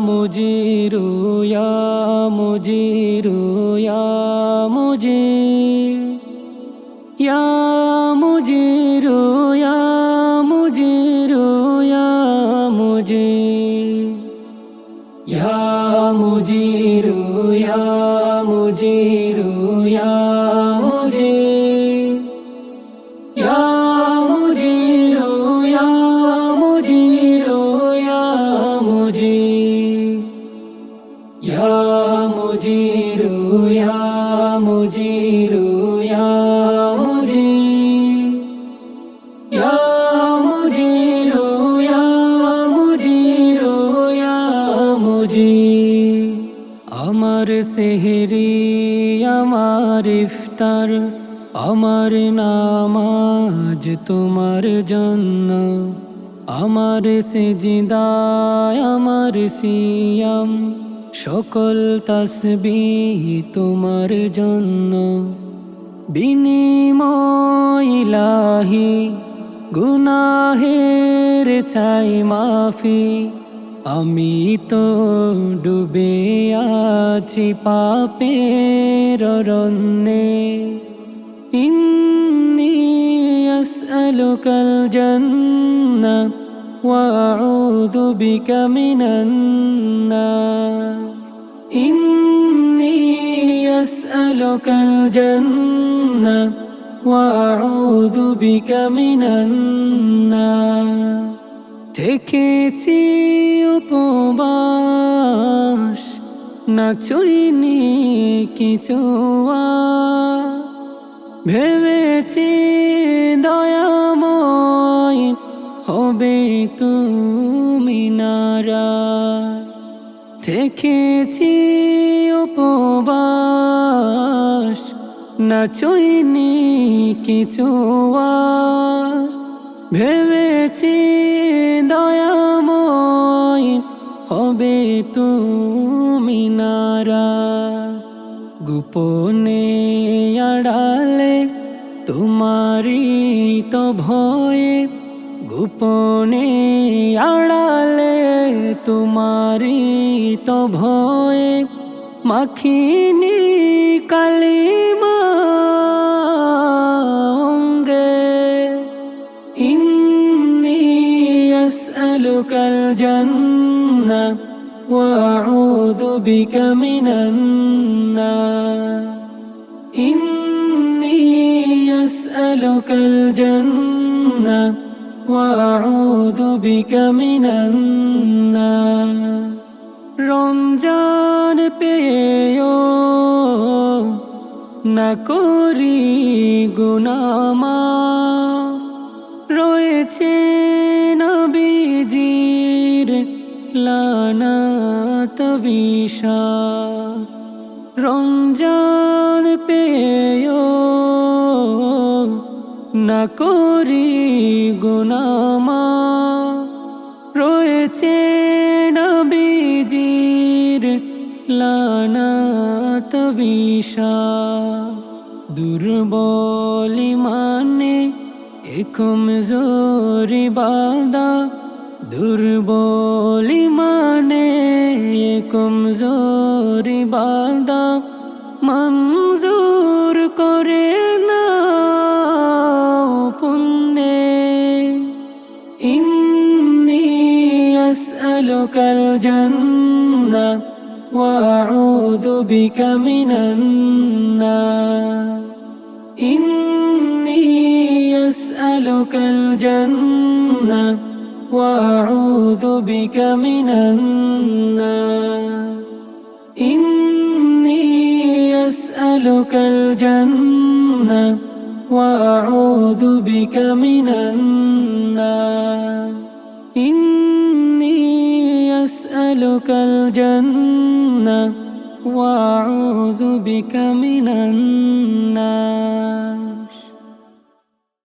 মুজিরু মুজিরু ইয়া মুজির মুজিরু ইয়া মুজিরু মুজিরু ইয়া আমার সেহরি আমার ইফতার আমার নামাজ তোমার জন্য। আমার সেজিদায় আমার সিয়াম। সকল তসবি তোমার জন্য। বিনিময় ইলাহি, গুনাহের চাই মাফি। আমি তো ডুবে আছি পাপের রন্নে ইন্নি আসআলুকাল জান্নাহ। وأعوذ بك من النار إني أسألك الجنة وأعوذ بك من النار থেকেছি উপবাস না চুইনি কিছু আর। ভেবেছি দয়াময় হবে তুমি নারাজ? থেকেছি উপবাস, না চুইনি কিছু ভেবেছি দয়াময় হবে তুমি নারাজ। গোপনে আড়ালে তোমারই তো ভয়ে গোপনে আড়ালে তোমারই তো ভয়ে মাখিনি কালিমা অঙ্গে إني أسألك الجنة وأعوذ بك من النار إني أسألك الجنة وأعوذ بك من النار রমজান পেয়েও না করি গুনামা রয়েছে নবীজির লানাত বিষা রমজান পেয়েও না করি গুনামা রয়েছে নবীজির লানাত বিষা। দুর্বলি মানে একম জোরি বাদা। দুর্বলি মানে একম জোরি বাদা। মঞ্জুর إني أسألك الجنة وأعوذ بك من النار. إني أسألك الجنة وأعوذ بك من النار. إني أسألك الجنة وأعوذ بك من النار. إني أسألك الجنة وأعوذ بك من النار.